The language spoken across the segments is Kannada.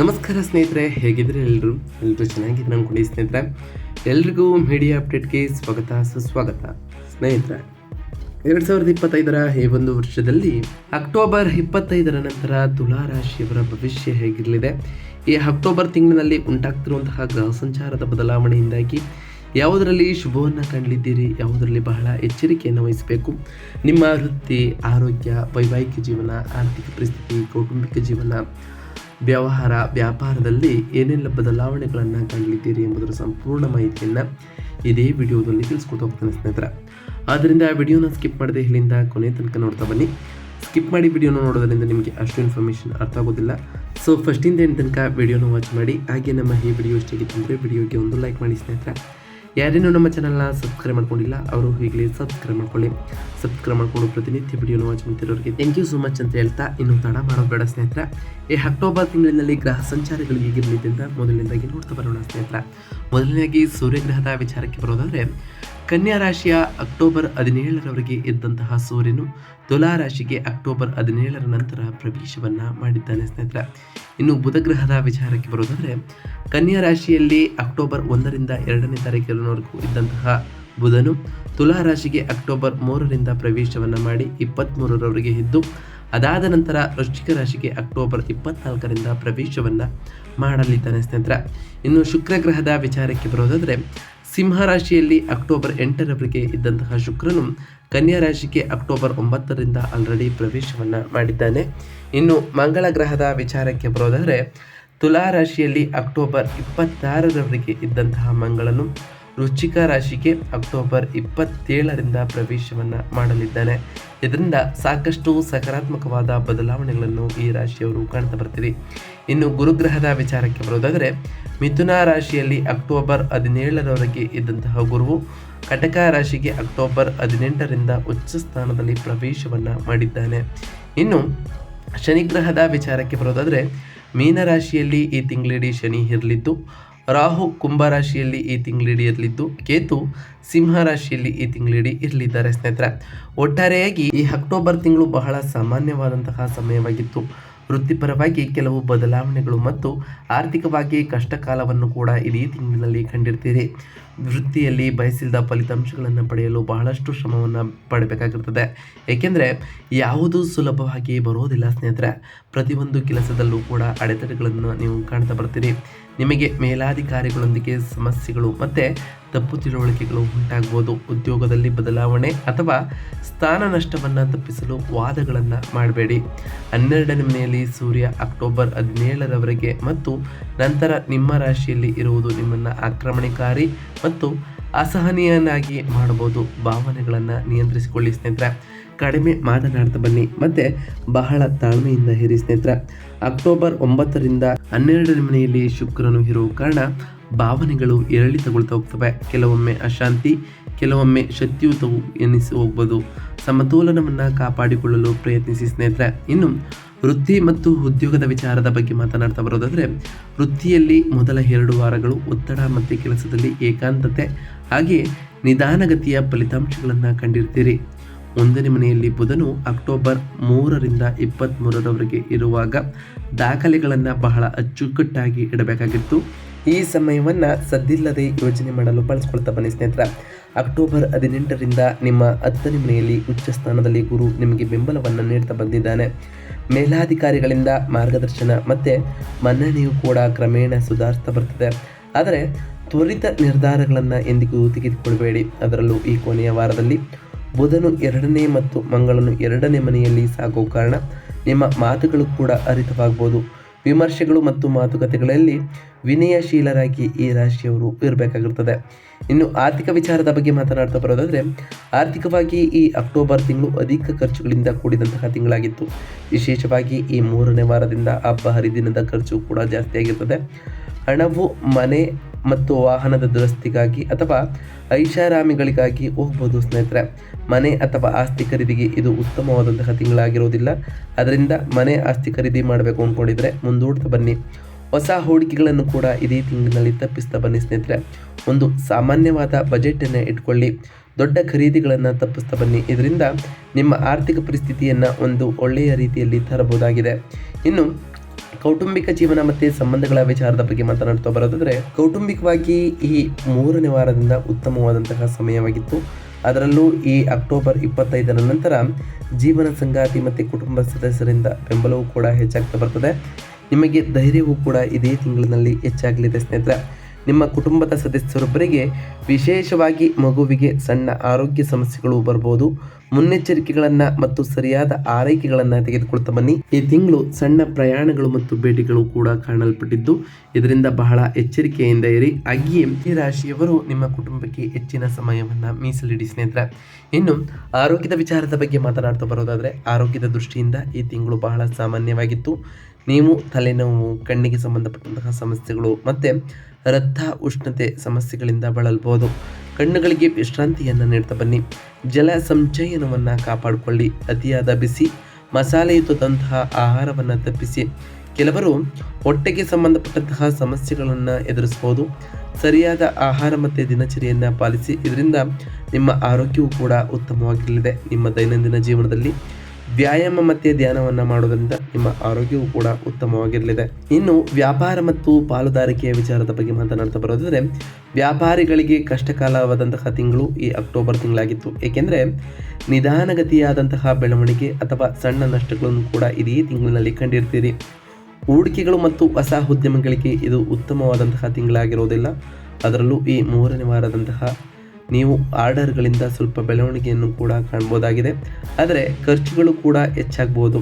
ನಮಸ್ಕಾರ ಸ್ನೇಹಿತರೆ ಹೇಗಿದ್ರೆ ಎಲ್ಲರೂ ಎಲ್ಲರೂ ಚೆನ್ನಾಗಿದ್ರೆ ಅನ್ಕೊಂಡು ಸ್ನೇಹಿತರೆ? ಎಲ್ರಿಗೂ ಮೀಡಿಯಾ ಅಪ್ಡೇಟ್ಗೆ ಸ್ವಾಗತ, ಸುಸ್ವಾಗತ. ಸ್ನೇಹಿತರೆ, ಎರಡು ಸಾವಿರದ ಇಪ್ಪತ್ತೈದರ ಈ ಒಂದು ವರ್ಷದಲ್ಲಿ ಅಕ್ಟೋಬರ್ ಇಪ್ಪತ್ತೈದರ ನಂತರ ತುಲಾ ರಾಶಿಯವರ ಭವಿಷ್ಯ ಹೇಗಿರಲಿದೆ? ಈ ಅಕ್ಟೋಬರ್ ತಿಂಗಳಿನಲ್ಲಿ ಉಂಟಾಗ್ತಿರುವಂತಹ ಗ್ರಹ ಸಂಚಾರದ ಬದಲಾವಣೆಯಿಂದಾಗಿ ಯಾವುದರಲ್ಲಿ ಶುಭವನ್ನು ಕಂಡಿದ್ದೀರಿ, ಯಾವುದರಲ್ಲಿ ಬಹಳ ಎಚ್ಚರಿಕೆಯನ್ನು ವಹಿಸಬೇಕು? ನಿಮ್ಮ ವೃತ್ತಿ, ಆರೋಗ್ಯ, ವೈವಾಹಿಕ ಜೀವನ, ಆರ್ಥಿಕ ಪರಿಸ್ಥಿತಿ, ಕೌಟುಂಬಿಕ ಜೀವನ ವ್ಯವಹಾರ, ವ್ಯಾಪಾರದಲ್ಲಿ ಏನೆಲ್ಲ ಬದಲಾವಣೆಗಳನ್ನು ಕಾಣಲಿದ್ದೀರಿ ಎಂಬುದರ ಸಂಪೂರ್ಣ ಮಾಹಿತಿಯನ್ನು ಇದೇ ವಿಡಿಯೋದಲ್ಲಿ ತಿಳಿಸ್ಕೊಟ್ಟು ಹೋಗ್ತಾನೆ ಸ್ನೇಹಿತರ. ಆದ್ದರಿಂದ ಆ ವಿಡಿಯೋನ ಸ್ಕಿಪ್ ಮಾಡದೆ ಇಲ್ಲಿಂದ ಕೊನೆ ತನಕ ನೋಡ್ತಾ ಬನ್ನಿ. ಸ್ಕಿಪ್ ಮಾಡಿ ವಿಡಿಯೋನ ನೋಡೋದರಿಂದ ನಿಮಗೆ ಅಷ್ಟು ಇನ್ಫಾರ್ಮೇಷನ್ ಅರ್ಥ ಆಗೋದಿಲ್ಲ. ಸೊ ಫಸ್ಟಿಂದ ಏನು ತನಕ ವಿಡಿಯೋನ ವಾಚ್ ಮಾಡಿ. ಹಾಗೆ ನಮ್ಮ ಈ ವಿಡಿಯೋ ಇಷ್ಟಾಗಿತ್ತು ಅಂದರೆ ವಿಡಿಯೋಗೆ ಒಂದು ಲೈಕ್ ಮಾಡಿ ಸ್ನೇಹಿತರೆ. ಯಾರೇನೂ ನಮ್ಮ ಚಾನಲ್ನ ಸಬ್ಸ್ಕ್ರೈಬ್ ಮಾಡ್ಕೊಂಡಿಲ್ಲ, ಅವರು ಈಗಲೇ ಸಬ್ಸ್ಕ್ರೈಬ್ ಮಾಡ್ಕೊಳ್ಳಿ. ಸಬ್ಸ್ಕ್ರೈಬ್ ಮಾಡ್ಕೊಂಡು ಪ್ರತಿನಿತ್ಯ ವಿಡಿಯೋನ ವಾಚ್ ಮಾಡ್ತಿರೋರಿಗೆ ಥ್ಯಾಂಕ್ ಯು ಸೊ ಮಚ್ ಅಂತ ಹೇಳ್ತಾ ಇನ್ನು ತಡ ಮಾಡೋದು ಬೇಡ ಸ್ನೇಹಿತರೆ. ಈ ಅಕ್ಟೋಬರ್ ತಿಂಗಳಿನಲ್ಲಿ ಗ್ರಹ ಸಂಚಾರಗಳು ಹೇಗಿರಲಿದೆ ಅಂತ ಮೊದಲನೇದಾಗಿ ನೋಡ್ತಾ ಬರೋಣ ಸ್ನೇಹಿತರೆ. ಮೊದಲನೇದಾಗಿ ಸೂರ್ಯಗ್ರಹದ ವಿಚಾರಕ್ಕೆ ಬರೋದಾದರೆ ಕನ್ಯಾ ರಾಶಿಯ ಅಕ್ಟೋಬರ್ ಹದಿನೇಳರವರೆಗೆ ಇದ್ದಂತಹ ಸೂರ್ಯನು ತುಲಾ ರಾಶಿಗೆ ಅಕ್ಟೋಬರ್ ಹದಿನೇಳರ ನಂತರ ಪ್ರವೇಶವನ್ನ ಮಾಡಿದ್ದಾನೆ ಸ್ನೇಹಿತರೆ. ಇನ್ನು ಬುಧಗ್ರಹದ ವಿಚಾರಕ್ಕೆ ಬರೋದಾದರೆ ಕನ್ಯಾ ರಾಶಿಯಲ್ಲಿ ಅಕ್ಟೋಬರ್ ಒಂದರಿಂದ ಎರಡನೇ ತಾರೀಕಿನವರೆಗೂ ಇದ್ದಂತಹ ಬುಧನು ತುಲಾ ರಾಶಿಗೆ ಅಕ್ಟೋಬರ್ ಮೂರರಿಂದ ಪ್ರವೇಶವನ್ನ ಮಾಡಿ ಇಪ್ಪತ್ತ್ಮೂರರವರೆಗೆ ಇದ್ದು ಅದಾದ ನಂತರ ವೃಶ್ಚಿಕ ರಾಶಿಗೆ ಅಕ್ಟೋಬರ್ ಇಪ್ಪತ್ನಾಲ್ಕರಿಂದ ಪ್ರವೇಶವನ್ನು ಮಾಡಲಿದ್ದಾನೆ ಸ್ನೇಹಿತರ. ಇನ್ನು ಶುಕ್ರ ಗ್ರಹದ ವಿಚಾರಕ್ಕೆ ಬರೋದಾದರೆ ಸಿಂಹ ರಾಶಿಯಲ್ಲಿ ಅಕ್ಟೋಬರ್ ಎಂಟರವರೆಗೆ ಇದ್ದಂತಹ ಶುಕ್ರನು ಕನ್ಯಾ ರಾಶಿಗೆ ಅಕ್ಟೋಬರ್ ಒಂಬತ್ತರಿಂದ ಆಲ್ರೆಡಿ ಪ್ರವೇಶವನ್ನು ಮಾಡಿದ್ದಾನೆ. ಇನ್ನು ಮಂಗಳ ಗ್ರಹದ ವಿಚಾರಕ್ಕೆ ಬರೋದಾದರೆ, ತುಲಾ ರಾಶಿಯಲ್ಲಿ ಅಕ್ಟೋಬರ್ ಇಪ್ಪತ್ತಾರರವರೆಗೆ ಇದ್ದಂತಹ ಮಂಗಳನು ವೃಶ್ಚಿಕ ರಾಶಿಗೆ ಅಕ್ಟೋಬರ್ ಇಪ್ಪತ್ತೇಳರಿಂದ ಪ್ರವೇಶವನ್ನು ಮಾಡಲಿದ್ದಾನೆ. ಇದರಿಂದ ಸಾಕಷ್ಟು ಸಕಾರಾತ್ಮಕವಾದ ಬದಲಾವಣೆಗಳನ್ನು ಈ ರಾಶಿಯವರು ಕಾಣ್ತಾ ಬರ್ತೀರಿ. ಇನ್ನು ಗುರುಗ್ರಹದ ವಿಚಾರಕ್ಕೆ ಬರೋದಾದರೆ, ಮಿಥುನ ರಾಶಿಯಲ್ಲಿ ಅಕ್ಟೋಬರ್ ಹದಿನೇಳರವರೆಗೆ ಇದ್ದಂತಹ ಗುರುವು ಕಟಕ ರಾಶಿಗೆ ಅಕ್ಟೋಬರ್ ಹದಿನೆಂಟರಿಂದ ಉಚ್ಚ ಸ್ಥಾನದಲ್ಲಿ ಪ್ರವೇಶವನ್ನು ಮಾಡಿದ್ದಾನೆ. ಇನ್ನು ಶನಿಗ್ರಹದ ವಿಚಾರಕ್ಕೆ ಬರೋದಾದರೆ, ಮೀನರಾಶಿಯಲ್ಲಿ ಈ ತಿಂಗಳಿಡೀ ಶನಿ ಇರಲಿದ್ದು ರಾಹು ಕುಂಭ ರಾಶಿಯಲ್ಲಿ ಈ ತಿಂಗಳಿಡಿಯಲಿದ್ದು ಕೇತು ಸಿಂಹ ರಾಶಿಯಲ್ಲಿ ಈ ತಿಂಗಳಿಡಿ ಇರಲಿದ್ದಾರೆ ಸ್ನೇಹಿತರೆ. ಒಟ್ಟಾರೆಯಾಗಿ ಈ ಅಕ್ಟೋಬರ್ ತಿಂಗಳು ಬಹಳ ಸಾಮಾನ್ಯವಾದಂತಹ ಸಮಯವಾಗಿತ್ತು. ವೃತ್ತಿಪರವಾಗಿ ಕೆಲವು ಬದಲಾವಣೆಗಳು ಮತ್ತು ಆರ್ಥಿಕವಾಗಿ ಕಷ್ಟಕಾಲವನ್ನು ಕೂಡ ಇಡೀ ತಿಂಗಳಿನಲ್ಲಿ ಕಂಡಿರ್ತೀರಿ. ವೃತ್ತಿಯಲ್ಲಿ ಬಯಸಿದ ಫಲಿತಾಂಶಗಳನ್ನು ಪಡೆಯಲು ಬಹಳಷ್ಟು ಶ್ರಮವನ್ನು ಪಡಬೇಕಾಗಿರ್ತದೆ. ಏಕೆಂದರೆ ಯಾವುದು ಸುಲಭವಾಗಿ ಬರೋದಿಲ್ಲ ಸ್ನೇಹಿತರೆ. ಪ್ರತಿಯೊಂದು ಕೆಲಸದಲ್ಲೂ ಕೂಡ ಅಡೆತಡೆಗಳನ್ನು ನೀವು ಕಾಣ್ತಾ ಬರ್ತೀರಿ. ನಿಮಗೆ ಮೇಲಾಧಿಕಾರಿಗಳೊಂದಿಗೆ ಸಮಸ್ಯೆಗಳು ಮತ್ತು ತಪ್ಪು ತಿಳುವಳಿಕೆಗಳು ಉಂಟಾಗ್ಬೋದು. ಉದ್ಯೋಗದಲ್ಲಿ ಬದಲಾವಣೆ ಅಥವಾ ಸ್ಥಾನ ನಷ್ಟವನ್ನು ತಪ್ಪಿಸಲು ವಾದಗಳನ್ನು ಮಾಡಬೇಡಿ. ಹನ್ನೆರಡನೇ ಮನೆಯಲ್ಲಿ ಸೂರ್ಯ ಅಕ್ಟೋಬರ್ ಹದಿನೇಳರವರೆಗೆ ಮತ್ತು ನಂತರ ನಿಮ್ಮ ರಾಶಿಯಲ್ಲಿ ಇರುವುದು ನಿಮ್ಮನ್ನು ಆಕ್ರಮಣಕಾರಿ ಮತ್ತು ಅಸಹನೀಯನಾಗಿ ಮಾಡಬಹುದು ಭಾವನೆಗಳನ್ನು ನಿಯಂತ್ರಿಸಿಕೊಳ್ಳಿ ಸ್ನೇಹಿತರೆ. ಕಡಿಮೆ ಮಾತನಾಡ್ತಾ ಬನ್ನಿ. ಮತ್ತೆ ಬಹಳ ತಾಳ್ಮೆಯಿಂದ ಹಿರಿ ಸ್ನೇಹಿತರ. ಅಕ್ಟೋಬರ್ ಒಂಬತ್ತರಿಂದ ಹನ್ನೆರಡರ ಮನೆಯಲ್ಲಿ ಶುಕ್ರನು ಇರುವ ಕಾರಣ ಭಾವನೆಗಳು ಏರಿಳಿತಗೊಳ್ತಾ ಹೋಗ್ತವೆ. ಕೆಲವೊಮ್ಮೆ ಅಶಾಂತಿ, ಕೆಲವೊಮ್ಮೆ ಶಕ್ತಿಯುತವು ಎನಿಸಿ ಹೋಗ್ಬೋದು. ಸಮತೋಲನವನ್ನು ಕಾಪಾಡಿಕೊಳ್ಳಲು ಪ್ರಯತ್ನಿಸಿ ಸ್ನೇಹಿತರೆ. ಇನ್ನು ವೃತ್ತಿ ಮತ್ತು ಉದ್ಯೋಗದ ವಿಚಾರದ ಬಗ್ಗೆ ಮಾತನಾಡ್ತಾ ಬರೋದಾದರೆ, ವೃತ್ತಿಯಲ್ಲಿ ಮೊದಲ ಎರಡು ವಾರಗಳು ಒತ್ತಡ ಮತ್ತು ಕೆಲಸದಲ್ಲಿ ಏಕಾಂತತೆ ಹಾಗೆ ನಿಧಾನಗತಿಯ ಫಲಿತಾಂಶಗಳನ್ನು ಕಂಡಿರ್ತೀರಿ. ಒಂದನೇ ಮನೆಯಲ್ಲಿ ಬುಧನು ಅಕ್ಟೋಬರ್ ಮೂರರಿಂದ ಇಪ್ಪತ್ತ್ಮೂರರವರೆಗೆ ಇರುವಾಗ ದಾಖಲೆಗಳನ್ನು ಬಹಳ ಅಚ್ಚುಕಟ್ಟಾಗಿ ಇಡಬೇಕಾಗಿತ್ತು. ಈ ಸಮಯವನ್ನು ಸದ್ದಿಲ್ಲದೆ ಯೋಜನೆ ಮಾಡಲು ಬಳಸ್ಕೊಳ್ತಾ ಬನ್ನಿ ಸ್ನೇಹಿತರ. ಅಕ್ಟೋಬರ್ ಹದಿನೆಂಟರಿಂದ ನಿಮ್ಮ ಹತ್ತನೇ ಮನೆಯಲ್ಲಿ ಉಚ್ಚ ಸ್ಥಾನದಲ್ಲಿ ಗುರು ನಿಮಗೆ ಬೆಂಬಲವನ್ನು ನೀಡ್ತಾ ಬಂದಿದ್ದಾನೆ. ಮೇಲಾಧಿಕಾರಿಗಳಿಂದ ಮಾರ್ಗದರ್ಶನ ಮತ್ತು ಮನ್ನಣೆಯು ಕೂಡ ಕ್ರಮೇಣ ಸುಧಾರಿಸ್ತಾ ಬರ್ತದೆ. ಆದರೆ ತ್ವರಿತ ನಿರ್ಧಾರಗಳನ್ನು ಎಂದಿಗೂ ತೆಗೆದುಕೊಳ್ಬೇಡಿ. ಅದರಲ್ಲೂ ಈ ಕೊನೆಯ ವಾರದಲ್ಲಿ ಬುಧನು ಎರಡನೇ ಮತ್ತು ಮಂಗಳನು ಎರಡನೇ ಮನೆಯಲ್ಲಿ ಸಾಗೋ ಕಾರಣ ನಿಮ್ಮ ಮಾತುಗಳು ಕೂಡ ಅರಿತವಾಗ್ಬೋದು ವಿಮರ್ಶೆಗಳು ಮತ್ತು ಮಾತುಕತೆಗಳಲ್ಲಿ ವಿನಯಶೀಲರಾಗಿ ಈ ರಾಶಿಯವರು ಇರಬೇಕಾಗಿರ್ತದೆ ಇನ್ನು ಆರ್ಥಿಕ ವಿಚಾರದ ಬಗ್ಗೆ ಮಾತನಾಡ್ತಾ ಬರೋದಾದರೆ, ಆರ್ಥಿಕವಾಗಿ ಈ ಅಕ್ಟೋಬರ್ ತಿಂಗಳು ಅಧಿಕ ಖರ್ಚುಗಳಿಂದ ಕೂಡಿದಂತಹ ತಿಂಗಳಾಗಿತ್ತು. ವಿಶೇಷವಾಗಿ ಈ ಮೂರನೇ ವಾರದಿಂದ ಹಬ್ಬ ಹರಿದಿನದ ಖರ್ಚು ಕೂಡ ಜಾಸ್ತಿ ಆಗಿರ್ತದೆ ಹಣವು ಮನೆ ಮತ್ತು ವಾಹನದ ದುರಸ್ತಿಗಾಗಿ ಅಥವಾ ಐಷಾರಾಮಿಗಳಿಗಾಗಿ ಹೋಗ್ಬೋದು ಸ್ನೇಹಿತರೆ. ಮನೆ ಅಥವಾ ಆಸ್ತಿ ಖರೀದಿಗೆ ಇದು ಉತ್ತಮವಾದಂತಹ ತಿಂಗಳಾಗಿರೋದಿಲ್ಲ ಅದರಿಂದ ಮನೆ ಆಸ್ತಿ ಖರೀದಿ ಮಾಡಬೇಕು ಅಂದ್ಕೊಂಡಿದ್ರೆ ಮುಂದೂಡ್ತಾ ಬನ್ನಿ. ಹೊಸ ಹೂಡಿಕೆಗಳನ್ನು ಕೂಡ ಇದೇ ತಿಂಗಳಲ್ಲಿ ತಪ್ಪಿಸ್ತಾ ಬನ್ನಿ ಸ್ನೇಹಿತರೆ. ಒಂದು ಸಾಮಾನ್ಯವಾದ ಬಜೆಟನ್ನು ಇಟ್ಕೊಳ್ಳಿ. ದೊಡ್ಡ ಖರೀದಿಗಳನ್ನು ತಪ್ಪಿಸ್ತಾ ಬನ್ನಿ. ಇದರಿಂದ ನಿಮ್ಮ ಆರ್ಥಿಕ ಪರಿಸ್ಥಿತಿಯನ್ನು ಒಂದು ಒಳ್ಳೆಯ ರೀತಿಯಲ್ಲಿ ತರಬಹುದಾಗಿದೆ. ಇನ್ನು ಕೌಟುಂಬಿಕ ಜೀವನ ಮತ್ತೆ ಸಂಬಂಧಗಳ ವಿಚಾರದ ಬಗ್ಗೆ ಮಾತನಾಡ್ತಾ ಬರೋದಾದ್ರೆ, ಕೌಟುಂಬಿಕವಾಗಿ ಈ ಮೂರನೇ ವಾರದಿಂದ ಉತ್ತಮವಾದಂತಹ ಸಮಯವಾಗಿತ್ತು. ಅದರಲ್ಲೂ ಈ ಅಕ್ಟೋಬರ್ ಇಪ್ಪತ್ತೈದರ ನಂತರ ಜೀವನ ಸಂಗಾತಿ ಮತ್ತು ಕುಟುಂಬ ಸದಸ್ಯರಿಂದ ಬೆಂಬಲವೂ ಕೂಡ ಹೆಚ್ಚಾಗ್ತಾ ಬರ್ತದೆ. ನಿಮಗೆ ಧೈರ್ಯವೂ ಕೂಡ ಇದೇ ತಿಂಗಳಿನಲ್ಲಿ ಹೆಚ್ಚಾಗಲಿದೆ ಸ್ನೇಹಿತರೆ. ನಿಮ್ಮ ಕುಟುಂಬದ ಸದಸ್ಯರೊಬ್ಬರಿಗೆ ವಿಶೇಷವಾಗಿ ಮಗುವಿಗೆ ಸಣ್ಣ ಆರೋಗ್ಯ ಸಮಸ್ಯೆಗಳು ಬರ್ಬೋದು. ಮುನ್ನೆಚ್ಚರಿಕೆಗಳನ್ನು ಮತ್ತು ಸರಿಯಾದ ಆರೈಕೆಗಳನ್ನು ತೆಗೆದುಕೊಳ್ತಾ ಬನ್ನಿ. ಈ ತಿಂಗಳು ಸಣ್ಣ ಪ್ರಯಾಣಗಳು ಮತ್ತು ಭೇಟಿಗಳು ಕೂಡ ಕಾಣಲ್ಪಟ್ಟಿದ್ದು, ಇದರಿಂದ ಬಹಳ ಎಚ್ಚರಿಕೆಯಿಂದ ಇರಿ. ಹಾಗೆಯೇ ಈ ರಾಶಿಯವರು ನಿಮ್ಮ ಕುಟುಂಬಕ್ಕೆ ಹೆಚ್ಚಿನ ಸಮಯವನ್ನು ಮೀಸಲಿಡಿ, ಸ್ನೇಹಿತರೆ. ಇನ್ನು, ಆರೋಗ್ಯದ ವಿಚಾರದ ಬಗ್ಗೆ ಮಾತನಾಡ್ತಾ ಬರೋದಾದರೆ, ಆರೋಗ್ಯದ ದೃಷ್ಟಿಯಿಂದ ಈ ತಿಂಗಳು ಬಹಳ ಸಾಮಾನ್ಯವಾಗಿತ್ತು. ನೀವು ತಲೆನೋವು, ಕಣ್ಣಿಗೆ ಸಂಬಂಧಪಟ್ಟಂತಹ ಸಮಸ್ಯೆಗಳು ಮತ್ತು ರಕ್ತ ಉಷ್ಣತೆ ಸಮಸ್ಯೆಗಳಿಂದ ಬಳಲ್ಬೋದು. ಕಣ್ಣುಗಳಿಗೆ ವಿಶ್ರಾಂತಿಯನ್ನು ನೀಡ್ತಾ ಬನ್ನಿ. ಜಲ ಸಂಚಯನವನ್ನು ಕಾಪಾಡಿಕೊಳ್ಳಿ. ಅತಿಯಾದ ಬಿಸಿ, ಮಸಾಲೆಯುತದಂತಹ ಆಹಾರವನ್ನು ತಪ್ಪಿಸಿ. ಕೆಲವರು ಹೊಟ್ಟೆಗೆ ಸಂಬಂಧಪಟ್ಟಂತಹ ಸಮಸ್ಯೆಗಳನ್ನು ಎದುರಿಸಬಹುದು ಸರಿಯಾದ ಆಹಾರ ಮತ್ತು ದಿನಚರಿಯನ್ನು ಪಾಲಿಸಿ. ಇದರಿಂದ ನಿಮ್ಮ ಆರೋಗ್ಯವು ಕೂಡ ಉತ್ತಮವಾಗಿರಲಿದೆ. ನಿಮ್ಮ ದೈನಂದಿನ ಜೀವನದಲ್ಲಿ ವ್ಯಾಯಾಮ ಮತ್ತು ಧ್ಯಾನವನ್ನು ಮಾಡೋದ್ರಿಂದ ನಿಮ್ಮ ಆರೋಗ್ಯವು ಕೂಡ ಉತ್ತಮವಾಗಿರಲಿದೆ. ಇನ್ನು ವ್ಯಾಪಾರ ಮತ್ತು ಪಾಲುದಾರಿಕೆಯ ವಿಚಾರದ ಬಗ್ಗೆ ಮಾತನಾಡ್ತಾ ಬರೋದಾದರೆ, ವ್ಯಾಪಾರಿಗಳಿಗೆ ಕಷ್ಟಕಾಲವಾದಂತಹ ತಿಂಗಳು ಈ ಅಕ್ಟೋಬರ್ ತಿಂಗಳಾಗಿತ್ತು. ಏಕೆಂದರೆ, ನಿಧಾನಗತಿಯಾದಂತಹ ಬೆಳವಣಿಗೆ ಅಥವಾ ಸಣ್ಣ ನಷ್ಟಗಳನ್ನು ಕೂಡ ಇದೇ ತಿಂಗಳಿನಲ್ಲಿ ಕಂಡಿರ್ತೀರಿ. ಹೂಡಿಕೆಗಳು ಮತ್ತು ಹೊಸ ಉದ್ಯಮಗಳಿಗೆ ಇದು ಉತ್ತಮವಾದಂತಹ ತಿಂಗಳಾಗಿರೋದಿಲ್ಲ. ಅದರಲ್ಲೂ ಈ ಮೂರನೇ ವಾರದಂತಹ ನೀವು ಆರ್ಡರ್ಗಳಿಂದ ಸ್ವಲ್ಪ ಬೆಳವಣಿಗೆಯನ್ನು ಕೂಡ ಕಾಣ್ಬೋದಾಗಿದೆ. ಆದರೆ ಖರ್ಚುಗಳು ಕೂಡ ಹೆಚ್ಚಾಗ್ಬೋದು.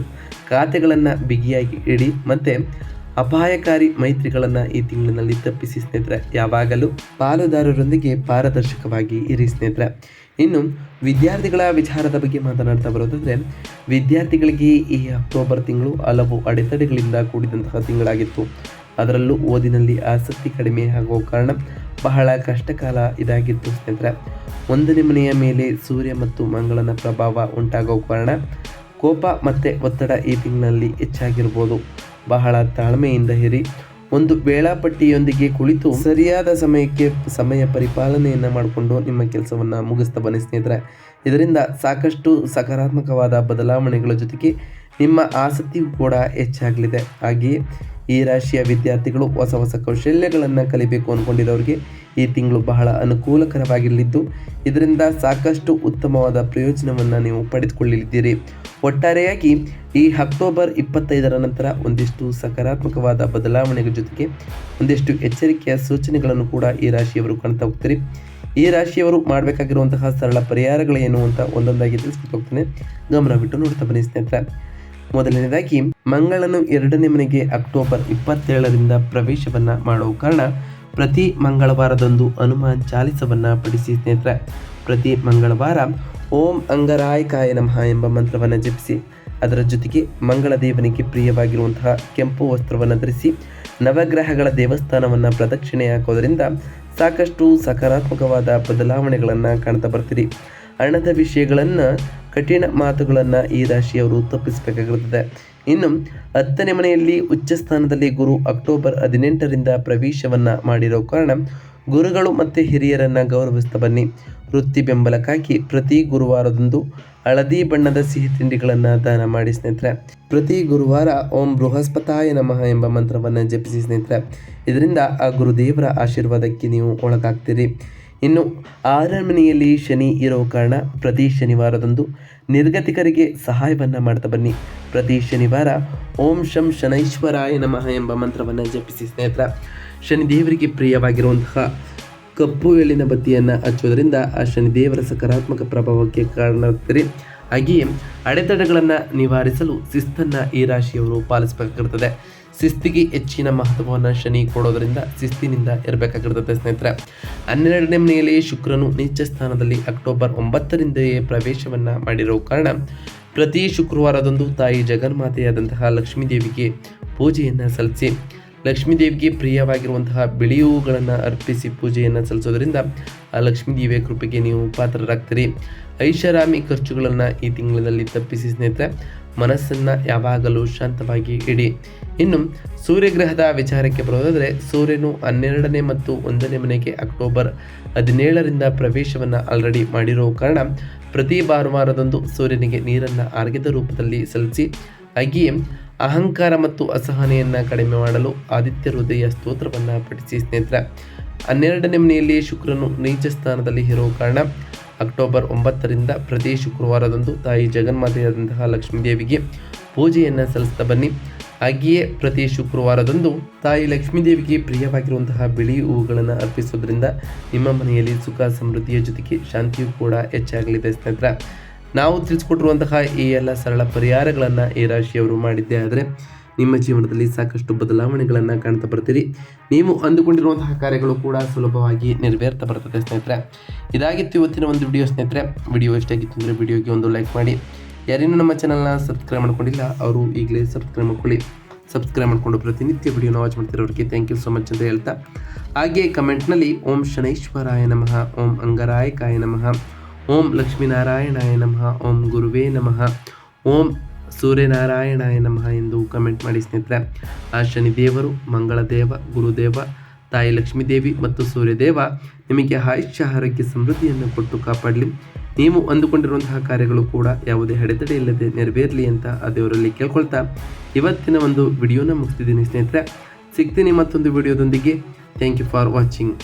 ಖಾತೆಗಳನ್ನು ಬಿಗಿಯಾಗಿ ಇಡಿ ಮತ್ತು ಅಪಾಯಕಾರಿ ಮೈತ್ರಿಗಳನ್ನು ಈ ತಿಂಗಳಿನಲ್ಲಿ ತಪ್ಪಿಸಿ ಸ್ನೇಹಿತರೆ, ಯಾವಾಗಲೂ ಪಾಲುದಾರರೊಂದಿಗೆ ಪಾರದರ್ಶಕವಾಗಿ ಇರಿ ಸ್ನೇಹಿತರೆ. ಇನ್ನು ವಿದ್ಯಾರ್ಥಿಗಳ ವಿಚಾರದ ಬಗ್ಗೆ ಮಾತನಾಡ್ತಾ ಬರೋದಂದರೆ, ವಿದ್ಯಾರ್ಥಿಗಳಿಗೆ ಈ ಅಕ್ಟೋಬರ್ ತಿಂಗಳು ಹಲವು ಅಡೆತಡೆಗಳಿಂದ ಕೂಡಿದಂತಹ ತಿಂಗಳಾಗಿತ್ತು. ಅದರಲ್ಲೂ ಓದಿನಲ್ಲಿ ಆಸಕ್ತಿ ಕಡಿಮೆ ಆಗುವ ಕಾರಣ ಬಹಳ ಕಷ್ಟಕಾಲ ಇದಾಗಿತ್ತು ಸ್ನೇಹಿತರೆ. ಒಂದನೇ ಮನೆಯ ಮೇಲೆ ಸೂರ್ಯ ಮತ್ತು ಮಂಗಳನ ಪ್ರಭಾವ ಉಂಟಾಗುವ ಕಾರಣ ಕೋಪ ಮತ್ತು ಒತ್ತಡ ಈ ತಿಂಗಳಲ್ಲಿ ಹೆಚ್ಚಾಗಿರ್ಬೋದು. ಬಹಳ ತಾಳ್ಮೆಯಿಂದ ಹೇರಿ ಒಂದು ವೇಳಾಪಟ್ಟಿಯೊಂದಿಗೆ ಕುಳಿತು ಸರಿಯಾದ ಸಮಯಕ್ಕೆ ಸಮಯ ಪರಿಪಾಲನೆಯನ್ನು ಮಾಡಿಕೊಂಡು ನಿಮ್ಮ ಕೆಲಸವನ್ನು ಮುಗಿಸ್ತಾ ಬನ್ನಿ ಸ್ನೇಹಿತರೆ. ಇದರಿಂದ ಸಾಕಷ್ಟು ಸಕಾರಾತ್ಮಕವಾದ ಬದಲಾವಣೆಗಳ ಜೊತೆಗೆ ನಿಮ್ಮ ಆಸಕ್ತಿಯು ಕೂಡ ಹೆಚ್ಚಾಗಲಿದೆ. ಹಾಗೆಯೇ ಈ ರಾಶಿಯ ವಿದ್ಯಾರ್ಥಿಗಳು ಹೊಸ ಹೊಸ ಕೌಶಲ್ಯಗಳನ್ನು ಕಲಿಬೇಕು ಅಂದ್ಕೊಂಡಿರೋರಿಗೆ ಈ ತಿಂಗಳು ಬಹಳ ಅನುಕೂಲಕರವಾಗಿರಲಿದ್ದು, ಇದರಿಂದ ಸಾಕಷ್ಟು ಉತ್ತಮವಾದ ಪ್ರಯೋಜನವನ್ನು ನೀವು ಪಡೆದುಕೊಳ್ಳಲಿದ್ದೀರಿ. ಒಟ್ಟಾರೆಯಾಗಿ ಈ ಅಕ್ಟೋಬರ್ ಇಪ್ಪತ್ತೈದರ ನಂತರ ಒಂದಿಷ್ಟು ಸಕಾರಾತ್ಮಕವಾದ ಬದಲಾವಣೆಗಳ ಜೊತೆಗೆ ಒಂದಿಷ್ಟು ಎಚ್ಚರಿಕೆಯ ಸೂಚನೆಗಳನ್ನು ಕೂಡ ಈ ರಾಶಿಯವರು ಕಾಣ್ತಾ ಹೋಗ್ತೀರಿ. ಈ ರಾಶಿಯವರು ಮಾಡಬೇಕಾಗಿರುವಂತಹ ಸರಳ ಪರಿಹಾರಗಳೇನು ಅಂತ ಒಂದೊಂದಾಗಿ ತಿಳಿಸ್ಕೊಟ್ಟು ಹೋಗ್ತಾನೆ. ಗಮನವಿಟ್ಟು ನೋಡ್ತಾ ಬನ್ನಿ ಸ್ನೇಹಿತರೆ. ಮೊದಲನೇದಾಗಿ ಮಂಗಳನು ಎರಡನೇ ಮನೆಗೆ ಅಕ್ಟೋಬರ್ ಇಪ್ಪತ್ತೇಳರಿಂದ ಪ್ರವೇಶವನ್ನ ಮಾಡುವ ಕಾರಣ ಪ್ರತಿ ಮಂಗಳವಾರದಂದು ಹನುಮಾನ್ ಚಾಲಿಸವನ್ನ ಪಡಿಸಿ ಸ್ನೇಹಿತರೆ. ಪ್ರತಿ ಮಂಗಳವಾರ ಓಂ ಅಂಗರಾಯಕಾಯ ನಮಃ ಎಂಬ ಮಂತ್ರವನ್ನು ಜಪಿಸಿ, ಅದರ ಜೊತೆಗೆ ಮಂಗಳ ದೇವನಿಗೆ ಪ್ರಿಯವಾಗಿರುವಂತಹ ಕೆಂಪು ವಸ್ತ್ರವನ್ನು ಧರಿಸಿ, ನವಗ್ರಹಗಳ ದೇವಸ್ಥಾನವನ್ನು ಪ್ರದಕ್ಷಿಣೆ ಹಾಕೋದರಿಂದ ಸಾಕಷ್ಟು ಸಕಾರಾತ್ಮಕವಾದ ಬದಲಾವಣೆಗಳನ್ನು ಕಾಣ್ತಾ ಬರ್ತೀರಿ. ಹಣದ ವಿಷಯಗಳನ್ನು ಕಠಿಣ ಮಾತುಗಳನ್ನು ಈ ರಾಶಿಯವರು ತಪ್ಪಿಸಬೇಕಾಗಿರುತ್ತದೆ. ಇನ್ನು ಹತ್ತನೇ ಮನೆಯಲ್ಲಿ ಉಚ್ಚ ಸ್ಥಾನದಲ್ಲಿ ಗುರು ಅಕ್ಟೋಬರ್ ಹದಿನೆಂಟರಿಂದ ಪ್ರವೇಶವನ್ನು ಮಾಡಿರೋ ಕಾರಣ ಗುರುಗಳು ಮತ್ತು ಹಿರಿಯರನ್ನು ಗೌರವಿಸ್ತಾ ಬನ್ನಿ. ವೃತ್ತಿ ಬೆಂಬಲಕ್ಕಾಗಿ ಪ್ರತಿ ಗುರುವಾರದಂದು ಹಳದಿ ಬಣ್ಣದ ಸಿಹಿ ತಿಂಡಿಗಳನ್ನು ದಾನ ಮಾಡಿ ಸ್ನೇಹಿತರೆ. ಪ್ರತಿ ಗುರುವಾರ ಓಂ ಬೃಹಸ್ಪತಾಯ ನಮಃ ಎಂಬ ಮಂತ್ರವನ್ನು ಜಪಿಸಿ ಸ್ನೇಹಿತರೆ. ಇದರಿಂದ ಆ ಗುರುದೇವರ ಆಶೀರ್ವಾದಕ್ಕೆ ನೀವು ಒಳಗಾಗ್ತೀರಿ. ಇನ್ನು ಆರಮನೆಯಲ್ಲಿ ಶನಿ ಇರೋ ಕಾರಣ ಪ್ರತಿ ಶನಿವಾರದಂದು ನಿರ್ಗತಿಕರಿಗೆ ಸಹಾಯವನ್ನು ಮಾಡ್ತಾ ಬನ್ನಿ. ಪ್ರತಿ ಶನಿವಾರ ಓಂ ಶಂ ಶನೈಶ್ವರಾಯ ನಮಃ ಎಂಬ ಮಂತ್ರವನ್ನು ಜಪಿಸಿ ಸ್ನೇಹಿತರ. ಶನಿದೇವರಿಗೆ ಪ್ರಿಯವಾಗಿರುವಂತಹ ಕಪ್ಪು ಎಳ್ಳಿನ ಬತ್ತಿಯನ್ನು ಹಚ್ಚುವುದರಿಂದ ಆ ಶನಿದೇವರ ಸಕಾರಾತ್ಮಕ ಪ್ರಭಾವಕ್ಕೆ ಕಾರಣವಾಗ್ತೀರಿ ಹಾಗೆಯೇ ಅಡೆತಡೆಗಳನ್ನು ನಿವಾರಿಸಲು ಶಿಸ್ತನ್ನು ಈ ರಾಶಿಯವರು ಪಾಲಿಸಬೇಕಾಗಿರ್ತದೆ ಶಿಸ್ತಿಗೆ ಹೆಚ್ಚಿನ ಮಹತ್ವವನ್ನು ಶನಿ ಕೊಡೋದರಿಂದ ಶಿಸ್ತಿನಿಂದ ಇರಬೇಕಾಗಿರ್ತದೆ ಸ್ನೇಹಿತರೆ. ಹನ್ನೆರಡನೇ ಮನೆಯಲ್ಲಿ ಶುಕ್ರನು ನೀಚ ಸ್ಥಾನದಲ್ಲಿ ಅಕ್ಟೋಬರ್ ಒಂಬತ್ತರಿಂದಲೇ ಪ್ರವೇಶವನ್ನು ಮಾಡಿರೋ ಕಾರಣ ಪ್ರತಿ ಶುಕ್ರವಾರದಂದು ತಾಯಿ ಜಗನ್ಮಾತೆಯಾದಂತಹ ಲಕ್ಷ್ಮೀದೇವಿಗೆ ಪೂಜೆಯನ್ನು ಸಲ್ಲಿಸಿ ಲಕ್ಷ್ಮೀ ದೇವಿಗೆ ಪ್ರಿಯವಾಗಿರುವಂತಹ ಬಿಳಿಯೂಗಳನ್ನು ಅರ್ಪಿಸಿ ಪೂಜೆಯನ್ನು ಸಲ್ಲಿಸೋದ್ರಿಂದ ಆ ಲಕ್ಷ್ಮೀ ದೇವಿಯ ಕೃಪೆಗೆ ನೀವು ಪಾತ್ರರಾಗ್ತೀರಿ. ಐಷಾರಾಮಿ ಖರ್ಚುಗಳನ್ನು ಈ ತಿಂಗಳಲ್ಲಿ ತಪ್ಪಿಸಿ ಸ್ನೇಹಿತರೆ, ಮನಸ್ಸನ್ನು ಯಾವಾಗಲೂ ಶಾಂತವಾಗಿ ಇಡಿ. ಇನ್ನು ಸೂರ್ಯಗ್ರಹದ ವಿಚಾರಕ್ಕೆ ಬರೋದಾದರೆ, ಸೂರ್ಯನು ಹನ್ನೆರಡನೇ ಮತ್ತು ಒಂದನೇ ಮನೆಗೆ ಅಕ್ಟೋಬರ್ ಹದಿನೇಳರಿಂದ ಪ್ರವೇಶವನ್ನು ಆಲ್ರೆಡಿ ಮಾಡಿರೋ ಕಾರಣ ಪ್ರತಿ ಭಾನುವಾರದಂದು ಸೂರ್ಯನಿಗೆ ನೀರನ್ನು ಆರ್ಗಿದ ರೂಪದಲ್ಲಿ ಸಲ್ಲಿಸಿ ಹಾಗೆಯೇ ಅಹಂಕಾರ ಮತ್ತು ಅಸಹನೆಯನ್ನು ಕಡಿಮೆ ಮಾಡಲು ಆದಿತ್ಯ ಹೃದಯ ಸ್ತೋತ್ರವನ್ನು ಪಠಿಸಿ ಸ್ನೇಹಿತರ. ಹನ್ನೆರಡನೇ ಮನೆಯಲ್ಲಿ ಶುಕ್ರನು ನೀಚ ಸ್ಥಾನದಲ್ಲಿ ಇರುವ ಕಾರಣ ಅಕ್ಟೋಬರ್ ಒಂಬತ್ತರಿಂದ ಪ್ರತಿ ಶುಕ್ರವಾರದಂದು ತಾಯಿ ಜಗನ್ಮಾತೆಯಾದಂತಹ ಲಕ್ಷ್ಮೀದೇವಿಗೆ ಪೂಜೆಯನ್ನು ಸಲ್ಲಿಸ್ತಾ ಬನ್ನಿ. ಹಾಗೆಯೇ ಪ್ರತಿ ಶುಕ್ರವಾರದಂದು ತಾಯಿ ಲಕ್ಷ್ಮೀದೇವಿಗೆ ಪ್ರಿಯವಾಗಿರುವಂತಹ ಬಿಳಿ ಹೂವುಗಳನ್ನು ಅರ್ಪಿಸೋದ್ರಿಂದ ನಿಮ್ಮ ಮನೆಯಲ್ಲಿ ಸುಖ, ಸಮೃದ್ಧಿಯ ಜೊತೆಗೆ ಶಾಂತಿಯೂ ಕೂಡ ಹೆಚ್ಚಾಗಲಿದೆ ಸ್ನೇಹಿತರೆ. ನಾವು ತಿಳಿಸ್ಕೊಟ್ಟಿರುವಂತಹ ಈ ಎಲ್ಲ ಸರಳ ಪರಿಹಾರಗಳನ್ನು ಈ ರಾಶಿಯವರು ಮಾಡಿದ್ದೇ ಆದರೆ ನಿಮ್ಮ ಜೀವನದಲ್ಲಿ ಸಾಕಷ್ಟು ಬದಲಾವಣೆಗಳನ್ನು ಕಾಣ್ತಾ ಬರ್ತೀರಿ. ನೀವು ಅಂದುಕೊಂಡಿರುವಂತಹ ಕಾರ್ಯಗಳು ಕೂಡ ಸುಲಭವಾಗಿ ನೆರವೇರ್ತಾ ಬರ್ತದೆ ಸ್ನೇಹಿತರೆ. ಇದಾಗಿತ್ತು ಇವತ್ತಿನ ಒಂದು ವಿಡಿಯೋ ಸ್ನೇಹಿತರೆ. ವಿಡಿಯೋ ಎಷ್ಟಾಗಿತ್ತು ಅಂದರೆ ವಿಡಿಯೋಗೆ ಒಂದು ಲೈಕ್ ಮಾಡಿ. ಯಾರೇನು ನಮ್ಮ ಚಾನಲ್ನ ಸಬ್ಸ್ಕ್ರೈಬ್ ಮಾಡ್ಕೊಂಡಿಲ್ಲ, ಅವರು ಈಗಲೇ ಸಬ್ಸ್ಕ್ರೈಬ್ ಮಾಡ್ಕೊಳ್ಳಿ. ಸಬ್ಸ್ಕ್ರೈಬ್ ಮಾಡಿಕೊಂಡು ಪ್ರತಿನಿತ್ಯ ವಿಡಿಯೋನ ವಾಚ್ ಮಾಡ್ತಿರೋರಿಗೆ ಥ್ಯಾಂಕ್ ಯು ಸೋ ಮಚ್ ಅಂತ ಹೇಳ್ತಾ. ಹಾಗೆ ಕಮೆಂಟ್ನಲ್ಲಿ ಓಂ ಶನೈಶ್ವರಾಯ ನಮಃ, ಓಂ ಅಂಗರಾಯಕಾಯ ನಮಃ. ಓಂ ಲಕ್ಷ್ಮೀನಾರಾಯಣಾಯ ನಮಃ, ಓಂ ಗುರುವೇ ನಮಃ, ಓಂ ಸೂರ್ಯನಾರಾಯಣಾಯ ನಮಃ ಎಂದು ಕಮೆಂಟ್ ಮಾಡಿ ಸ್ನೇಹಿತರೆ. ಆ ಶನಿದೇವರು, ಮಂಗಳದೇವ, ಗುರುದೇವ, ತಾಯಿ ಲಕ್ಷ್ಮೀದೇವಿ ಮತ್ತು ಸೂರ್ಯದೇವ ನಿಮಗೆ ಆಯುಷ್ಯ ಆರೋಗ್ಯ ಸಮೃದ್ಧಿಯನ್ನು ಕೊಟ್ಟು ಕಾಪಾಡಲಿ. ನೀವು ಅಂದುಕೊಂಡಿರುವಂತಹ ಕಾರ್ಯಗಳು ಕೂಡ ಯಾವುದೇ ಅಡೆತಡೆ ಇಲ್ಲದೆ ನೆರವೇರಲಿ ಅಂತ ಆ ದೇವರಲ್ಲಿ ಕೇಳ್ಕೊಳ್ತಾ ಇವತ್ತಿನ ಒಂದು ವಿಡಿಯೋನ ಮುಗಿಸ್ತಿದ್ದೀನಿ ಸ್ನೇಹಿತರೆ. ಸಿಗ್ತೀನಿ ಮತ್ತೊಂದು ವಿಡಿಯೋದೊಂದಿಗೆ. Thank you for watching